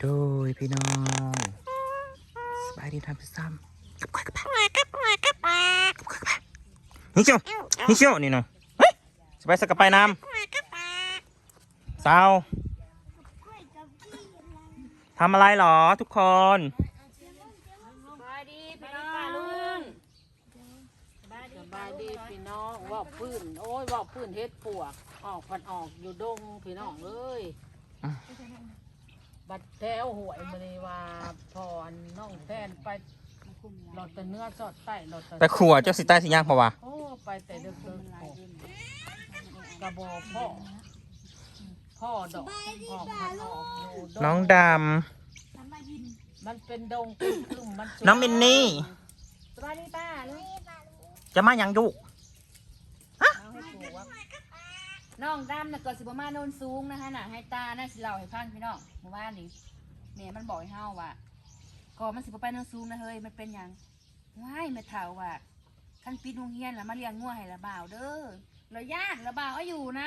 โดยพี่น้องสบายดีทำซซ่ากับควายกับปลากับควายกับปลากับควายกับปลานี่เชียวนี่เชียวนี่เนาะเฮ้ยสบายสักกระไปน้ำสาวทำอะไรหรอทุกคนสบายดีพี่น้องลุงสบายดีสบายดีพี่น้องว่าพื้นโอ้ยว่าพื้นเฮ็ดปวก ออกพันออกอยู่ดงพี่น้องเอ้ย บัดแถวหวยมันว่าพรน้องแทนไปหลอดแต่เนื้อสอดไต้หลอดไปขัวเจ้าสิใต้สิย่างเพราะว่าโอ้ไปแต่เด็กๆโอ้กระบอกพ่อพ่อดอกออกพันออกอยู่ดงน้องดมันเป็นดงกลุ่มๆมันำน้องมินนี่สบายดีป้าลุงจะมายังดุ เอาให้ปลูกว่า น้องดำน่ะเกิดสิบมาโนนสูงนะคะน่ะให้ตาน่าสิเล่าให้ฟังพี่น้องเมื่อวานนี้แม่มันบอกให้เฮาว่าก่อนมันสิบไปโนนสูงนะเฮ้ยมันเป็นหยังว้ายแม่เฒ่าว่าคันปิดโรงเรียนแล้วมาเลี้ยงงัวให้ละบ่าวเด้อแล้วญาติละบ่าวเอาอยู่น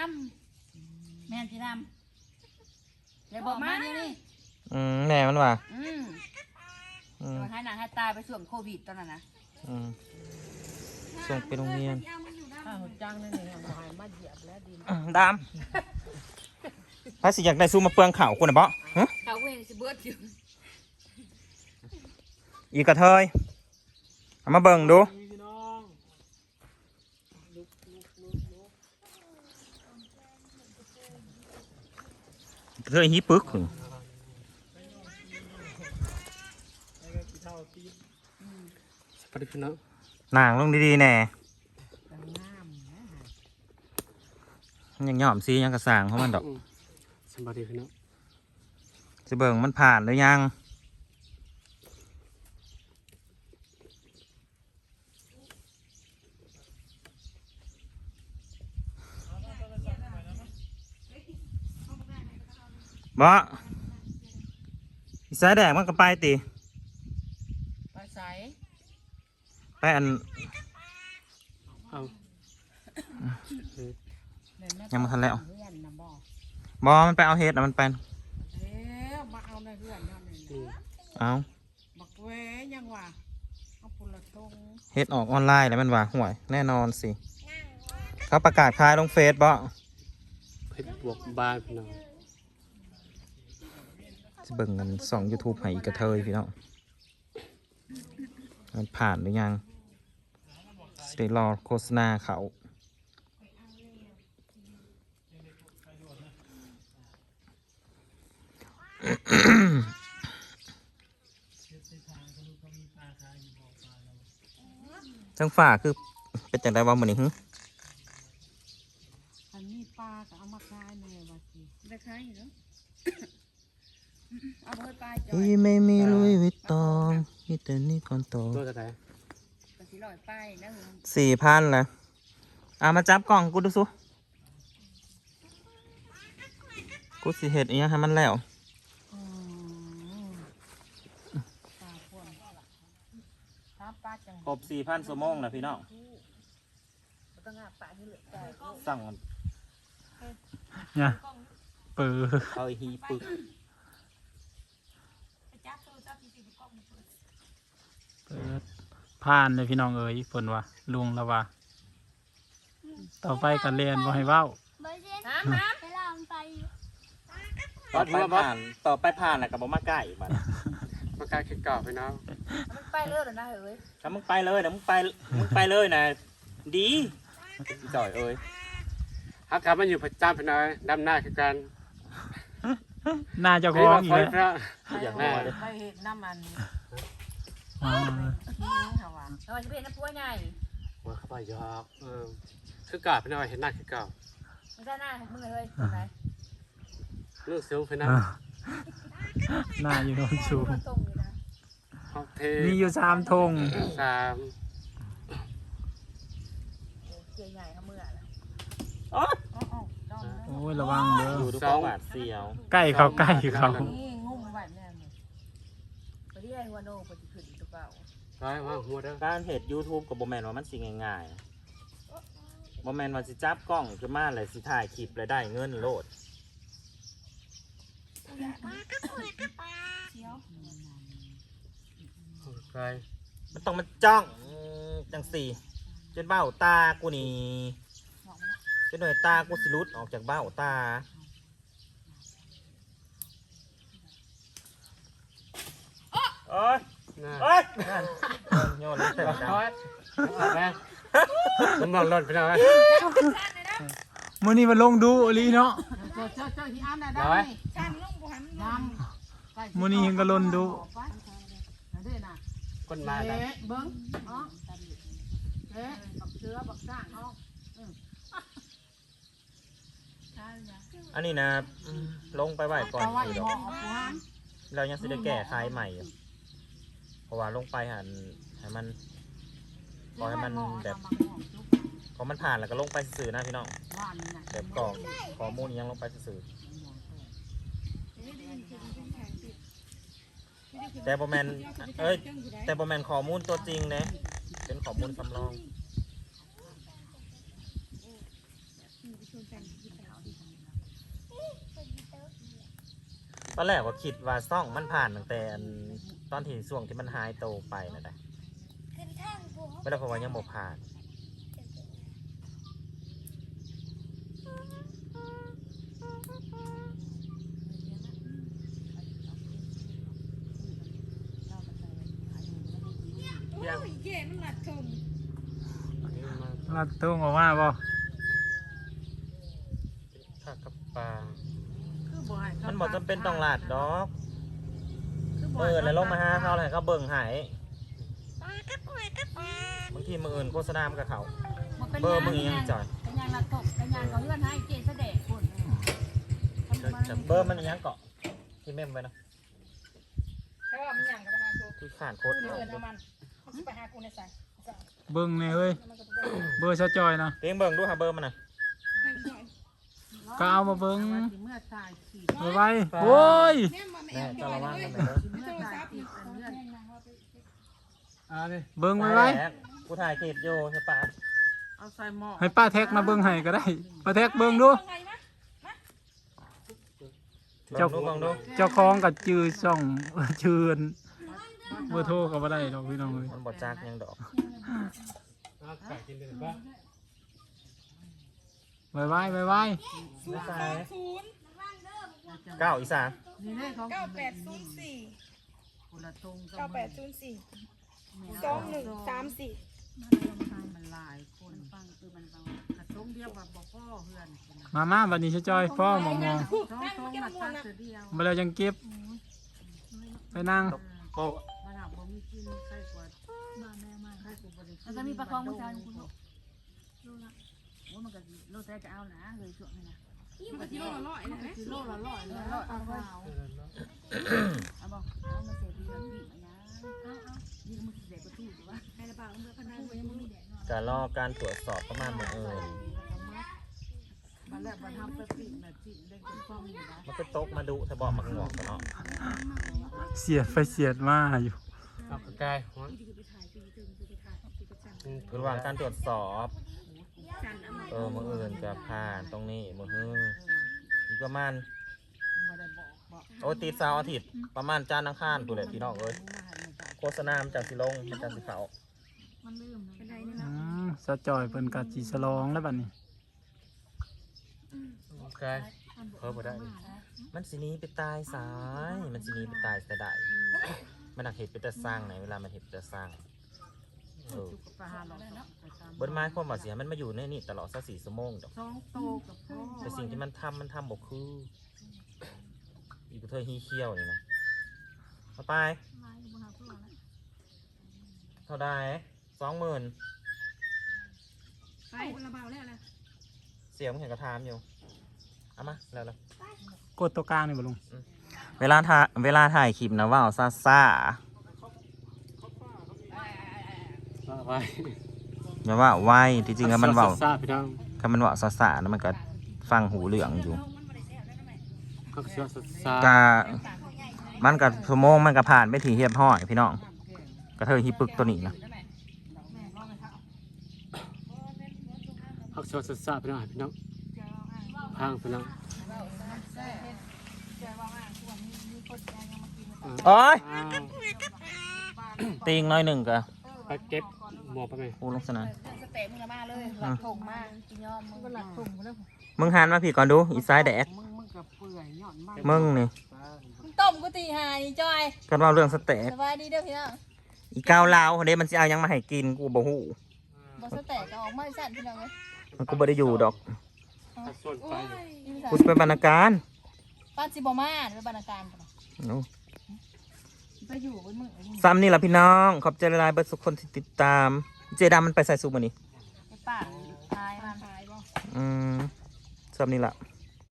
ำแม่นพี่นำเลยบอกมาเนี่ยนี่อืมแม่มันว่าอืมอืมเดี๋ยวให้หนาให้ตาไปช่วงโควิดตอนนั้นนะอืมส่งไปโรงเรียน ข้าวจังนั่นเองเอาหายมาเหยียบแล้วดินอืมดำถ้าสิอยากได้ซูมาเปลืองข่าวกูนะบ่ฮะเขาเวงสิเบิดอยู่อีกกระเทยเอามาเบิ่งดูพี่น้องกระเทยฮีปึกหึสวัสดีพี่น้องนางลงดีๆแน่ ยังหย่อมซียังกระสางเพราะมันดอกสวัสดีพี่น้องสิเบิ่งมันผ่านหรือยังบ่อีสายแดงมันก็ไปติไปใส่ไปอันเอา ยังบ่ทันแล้ว เพื่อนนะบอกบอมันไปเอาเฮ็ดนะมันไป เอ๊ะมาเอาในเพื่อนนั่นเองอืมเอาบักเว้ยังว่าเอาปุระตงเฮ็ดออกออนไลน์แล้วมันว่าห่วย แน่นอนสิ เขาประกาศขายลงเฟซบ่เพชรบวกบ้านพี่น้องจะเบิ่งกันสองยูทูบให้อีกกระเทยพี่น้องมันผ่านหรือยังสิได้รอโฆษณาเขา ทั้งฝ่าคือเป็นจังไดว่ามื้อนี้หึอันนี้ปลาก็เอามาขายแม่ว่าสิได้ใครเนาะเอาไปปลาจอยที่ไม่มีลุยวิตตองมีแต่นี่ก่อนโตตัวจะไหนกระสีลอยไปนะเหรอสี่พันแล้วอะมาจับกล่องกูดูสุกูสิเห็ดอีหยังให้มันแล้ว ปลาพ่วงถ้า ปลาจังครบสี่พันชั่วโมงนะพี่น้องต้องอาปลาที่เหลือแต่สั่งเนี่ยเปิดเอาไอ้ฮีปึกเปิดผ่านเลยพี่น้องเอ๋ยฝนว่าลุงละว่า ต่อไปกันเรียนว่าให้เว้าน้ำน้ไปลองไปต่อไปผ่านต่อไปผ่านน่ะกับบ่มาใกล้บัด มากายคือเก่าพี่น้องำมันไปเลือดนะเฮ้ยถ้ามึงไปเลยนะมึงไปมึงไปเลยนะดีจ่อยเอ้ยฮักกลับมาอยู่ประจำพี่น้องดำหน้าคือกันหน้าเจ้าขพี่องมาอีกคอยแล้วพระอย่างแม่น้อยเลยไปเห็ดน้ำมันอ๋อนี่ค่ะว่าเอาจะเป็นน้ำพัวใหญ่หัวเข้าไปยอกเออคือเก่าพี่น้องเห็นหน้าคือเก่ามันได้หน้ามึงเลยไหนลูกสูงพี่น้องอ่า หน้าอยู่โนนสูงตรงอยู่นะเอาเทมีอยู่สามธงสามเจียใหญ่เขาเมื่อแล้วอ๋อจ้องนะโอ้ยระวังเด้อดูทุกคนหวาดเสียวใกล้เขาใกล้เขานี่งุ้มไว้แน่เลยไปที่ไอ้หัวโนปฏิขึ้นตัวเก่าร้อยว่างหัวเด้อการเห็ด YouTube กับบ่แมนว่ามันสิง่ายๆบ่แมนว่าสิจับกล้องขึ้นมาเลยสิถ่ายคลิปแล้วได้เงินโลด ปลากับปลากับปลาเคยมันต้องมันจ้องจังสี่จนเบ้าตากูนี่จนหน่วยตากูสิรุดออกจากเบ้าตาโอ้ยนะโอ้ยนั่นโยนเลยเสร็จเอาแล้วเอาเอาแม่มันมองรถพี่น้องเอ้ยมื้อนี้มันลงดูอีหลีเนาะเจ้าเจ้าเจ้าที่อ้ำน่ะได้ ร้อยชันลงบ่หันลน้งำใกล้สิมื้อนี้เห็นก็ลนดูไปนั่นเด้น่ะคนมากันเอ๊ะเบิ้งเนาะเอ๊ะบักเสือบักสร้างเนาะอันนี้นะอืมลงไปไหวก่อนเอาไว้คือหดมออกเอาหวานเรายังสิได้แก้ไขใหม่อยู่เพราะว่าลงไปหันให้มัน ขอให้มันแบบ พอมันผ่านแล้วก็ลงไปสื่อๆนะพี่น้องหวานนี่น่ะแบบกรอกข้อมูลยังลงไปสื่อๆ แต่บอแมนเอ้ย แต่บอแมนข้อมูลตัวจริงนะเป็นข้อมูลสำรอง ตอนแรกว่าคิดว่าซ่องมันผ่านตั้งแต่อันตอนที่ช่วงที่มันหายโตวไปนะแต่ไม่ได้เพราะว่ายังบ่ผ่าน ยัง เย่มันหลัดชม ลัดตุ้งออกมาบ่ข้าวกับปลาคือบ่ให้ขามันบอกจำเป็นต้องลาดดอกคือบ่มืให้อขแล้วลงมาหาเขาเลยตัดเขาเบิ่งใหายบางทีมืออื่นโฆษณามันกับเขาเบอร์มึงยังจ่อยเป็นยางละตกเป็นยางก็เลื่อนให้เจ๊แสดงคนเบอร์มันยังเกาะที่เมมไว้นะแค่ว่ามันยางกับมันโชว์คือขานโคตรเดินเอามันมันสิไปหากูในสาย เบิ่งแน่เฮ้ยมันก็บ่ได้เบอร์ชาจอยนะเพียงเบิ่งดูหาเบอร์มันนะก็เอามาเบิ่งว่าสิเมื่อตายขีดไว้ไว้โอ้ยแม่มาแม่แม่ตะละว่างกันไหนเด้อเมื่อตายขีดอันเลื่อนอ่านี่เบิ่งไว้ไว้แหมกูถ่ายคลิปอยู่ใช่ปะเอาใส่หม้อให้ป้าแท็กมาเบิ่งให้ก็ได้ป้าแท็กเบิ่งดู เจ้า เจ้าดูเบิ่งดูเจ้าของกับจือช่องชื่นเบอร์โทรก็บ่ได้ดอกพี่น้องเอ้ยมันบดจักยังดอก เอาไก่กินเลยป่ะไว้ไว้ไว้ไว้ไม่ใช่เก้าอีสานนี่เลขของเก้าแปดศูนย์สี่คนละตรงกับเก้าแปดศูนย์สี่สองหนึ่งสามสี่มันหลายคนฟังคือมันฟังกระทงเดียวกับบ่พ่อเพื่อนคนน่ะมามาบัดนี้ชาจอยพ่อมองมองสองตรงมาตัดเสียเดียวมาแล้วยังเก็บไปนั่งโอ้มั แล้วก็มีปลาคองผู้ชายคุณลูกละโอ้มันก็โลแต่จะเอานะเลยช่วงนี้นะมันกิโลละร้อยนะกิโลละร้อยเลยเอาเอาเอาเอาเอาบอกเอามาเสียดีแล้วพี่มายังเอาเอานี่ก็มันเสียกระตู้ถูกปะใครระบาดเมื่อพันห้าร้อยยังไม่มีแดดการรอการตรวจสอบประมาณมือเอินมาแล้วมาทำไปปิดแม่ปิดเล่นกันฟ้องอยู่นะมันก็ตกมาดุถ้าบอกมักงวกกันเนาะเสียดไปเสียดมาอยู่เอาไก่หัวที่คือไปถ่า ระจันคือระหว่างการตรวจสอบจันเอามาเออมืออื่นจะผ่านตรงนี้มือฮืออีกประมาณบ่ได้บอกบอกโอ้ติดเสาร์อาทิตย์ประมาณจานทร์อังคารตัวเลยพี่น้องเอ้ยโฆษณามันจากสิลงมันจากสิเขาเป็นไรนี่อืเนาะมชาจอยเพิ่นก็สิฉลองแล้วบัดนี้โอเคเพิ่มไปได้ดิมันสิหนี้ไปตายสาย มันสิหนี้ไปตายแต่ได้มันหักเห็ดไปแต่สร้างไหนเวลามันเห็ดไปแต่สร้าง เออไปหาเราสองไปตามเบิดไม้ความว่าเสียมันมาอยู่ในนี่ตลอดสักสี่ชั่วโมงดอกสองโตกับพ่อแต่สิ่งที่มันทำมันทำบอกคือ อีกเธอฮีเคี้ยวนี่นะเอาไปเท่าไดสองหมื่นไประบาดแล้วอะไรเสียงเห็นกระทามอยู่ เอามาแล้วแล้ว กดตัวกลางนี่บ่ลุง เวลาถ่ายเวลาถ่ายคลิปนะว่าวซาซาเอาไปอย่าว่าไวที่จริงแล้วมันว่าวซาพี่น้องถ้ามันว่าวซาซานะมันก็ฟังหูเหลืองอยู่เขาเชื่อซากามันกับชั่วโมงมันก็ผ่านไปถีเฮียบห้อยพี่น้องกระเทยฮิปึกตัวนี้นะเขาเชื่อซาพี่น้องพี่น้องพังพี่น้องโอ้ยอ้าวตีงน้อยหนึ่งกะไปเก็บ หมวกไปไหมกูลงสนามเรื่องสเต็ปมึงละมาเลยหลับถงมากกินยอมมึงก็หลับถงแล้วมึงหันมาพี่ก่อนดูอีซ้ายแดกมึงมึงกับเปื่อยหย่อนมากมึงนี่มึงต้มกูตีหานี่จอยกันว่าเรื่องสเต็กสบายดีเด้อพี่น้องอีก้าวลาวคนนี้มันจะเอาหยังมาให้กินกูบ่ฮู้บอสแตกก็ออกมาสั่นพี่น้องเลยมันกูบ่ได้อยู่ดอกถ้าส่วนไปกูจะไปบรรณาการป้านซิบอมาหรือบรรณาการปะ เอาไปอยู่บนมือนี่ซ้ำนี่ล่ะพี่น้อง ขอบใจหลายๆเบิดทุกคนที่ติดตาม เจดามันไปใส่ซุปมื้อนี้ไอ้ป่าตายมันตายบ่อืมซ้ำนี่ล่ะ